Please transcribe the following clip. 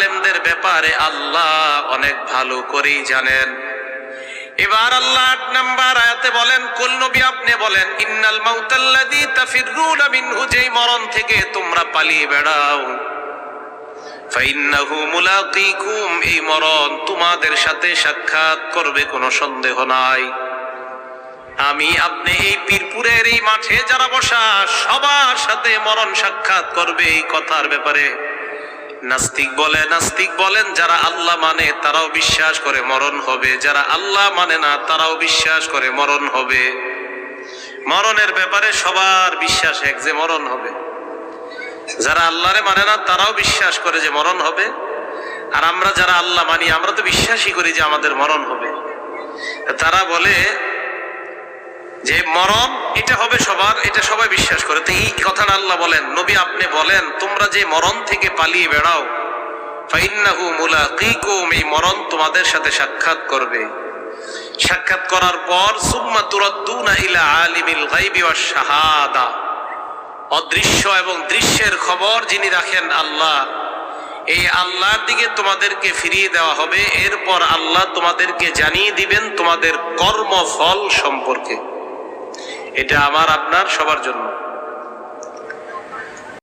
আলেমদের ব্যাপারে আল্লাহ অনেক ভালো করেই জানেন। এবার আল্লাহ আট নাম্বার আয়াতে বলেন, কুল নবী আপনি বলেন, ইন্নাল মাউতাল্লাযী তাফিররুনা মিনহু যেই মরণ থেকে তোমরা পালিয়ে বেড়াও। ফাইন্নাহু মুলাকিকুম, এই মরণ তোমাদের সাথে সাক্ষাৎ করবে, কোনো সন্দেহ নাই। আমি আপনি এই পীরপুরের এই মাঠে যারা বসা, সবার সাথে মরণ সাক্ষাৎ করবে এই কথার ব্যাপারে। নাস্তিক বলে, নাস্তিক বলেন, যারা আল্লাহ মানে তারাও বিশ্বাস করে মরণ হবে। যারা আল্লাহ মানে না, তারাও বিশ্বাস করে মরণ হবে। মরণের ব্যাপারে সবার বিশ্বাস এক যে মরণ হবে। যারা আল্লাহরে মানে না, তারাও বিশ্বাস করে যে মরণ হবে। আর আমরা যারা আল্লাহ মানি, আমরা তো বিশ্বাসই করি যে আমাদের মরণ হবে। তারা বলে যে মরণ, এটা হবে সবার, এটা বিশ্বাস করে। তো এই কথাটা আল্লাহ বলেন, নবী আপনি বলেন, তোমরা যে মরণ থেকে পালিয়ে বেড়াও, ফাইন্নাহু মুলাকিকুম, এই মরণ তোমাদের সাথে সাক্ষাৎ করবে। সাক্ষাৎ করার পর, সুম্মা তুরাদ্দুনা ইলা আলিমিল গায়বি ওয়াশ শাহাদা। অদৃশ্য এবং দৃশ্যের খবর যিনি রাখেন আল্লাহ, এই আল্লাহর দিকে তোমাদেরকে ফিরিয়ে দেওয়া হবে। এরপর আল্লাহ তোমাদেরকে জানিয়ে দিবেন তোমাদের কর্মফল সম্পর্কে। এটা আমার আপনার সবার জন্য।